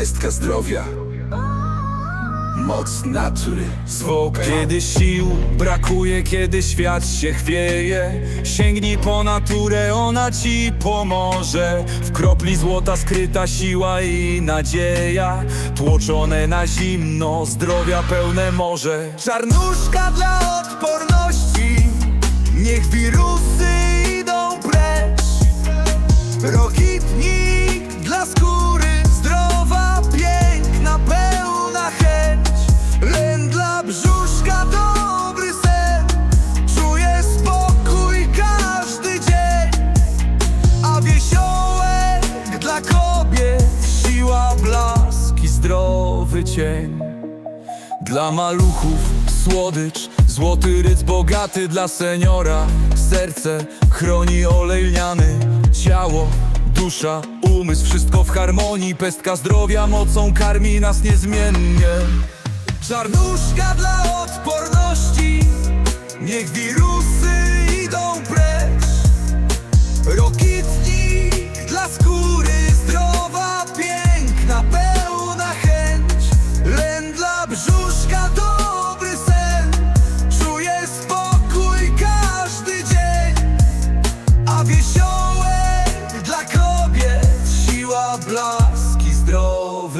pestka zdrowia. Moc natury zwłoka Kiedy sił brakuje, kiedy świat się chwieje Sięgnij po naturę, ona ci pomoże. W kropli złota skryta siła i nadzieja Tłoczone na zimno, zdrowia pełne morze. Czarnuszka dla odporności cień. Dla maluchów słodycz, złoty ryc bogaty dla seniora Serce chroni olej lniany, ciało, dusza, umysł Wszystko w harmonii, pestka zdrowia mocą karmi nas niezmiennie. Czarnuszka dla odporności, niech wirusy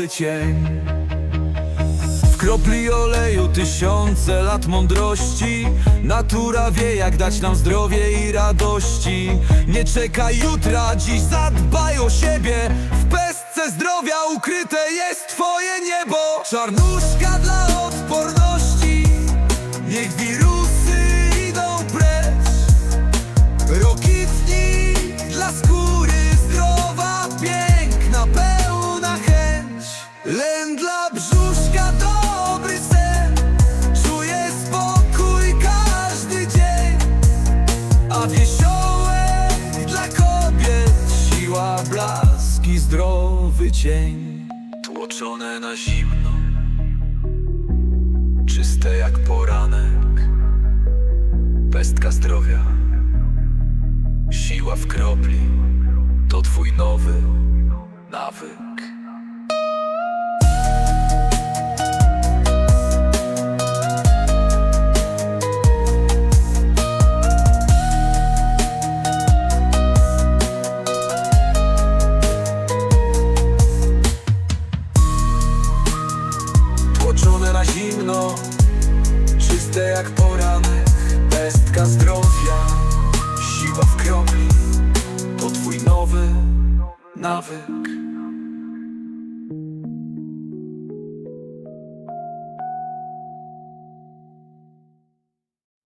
cień. W kropli oleju tysiące lat mądrości. Natura wie jak dać nam zdrowie i radości. Nie czekaj jutra, dziś zadbaj o siebie. W pestce zdrowia ukryte jest twoje niebo. Czarnuszka dla odporności zdrowy cień Tłoczone na zimno. Czyste jak poranek. Pestka zdrowia. Siła w kropli. To twój nowy nawyk. Czyste jak poranek, pestka zdrowia, siła w kropli, to twój nowy nawyk.